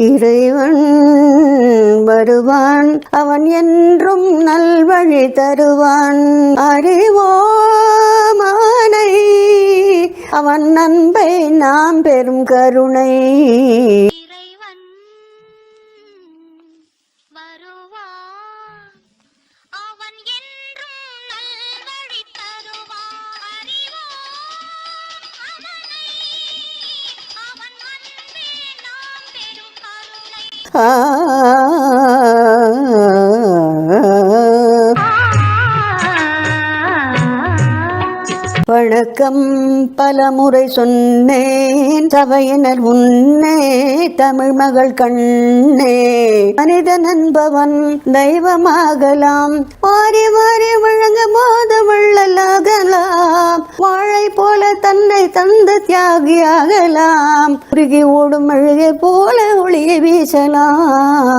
இறைவன் வருவான். அவன் என்றும் நல்வழி தருவான். அறிவோமானை அவன் நண்பை நாம் பெரும் கருணை. இறைவன் வருவான். வணக்கம் பலமுறை சொன்னேன் சபையினர் உன்னே தமிழ் மகள் கண்ணே. மனிதன் என்பவன் தெய்வமாகலாம். வாரி வாரி வழங்க போது போல தன்னை தந்த தியாகியாகலாம். குறுகி ஓடும் அழுகை போல ஒளியை வீசலாம்.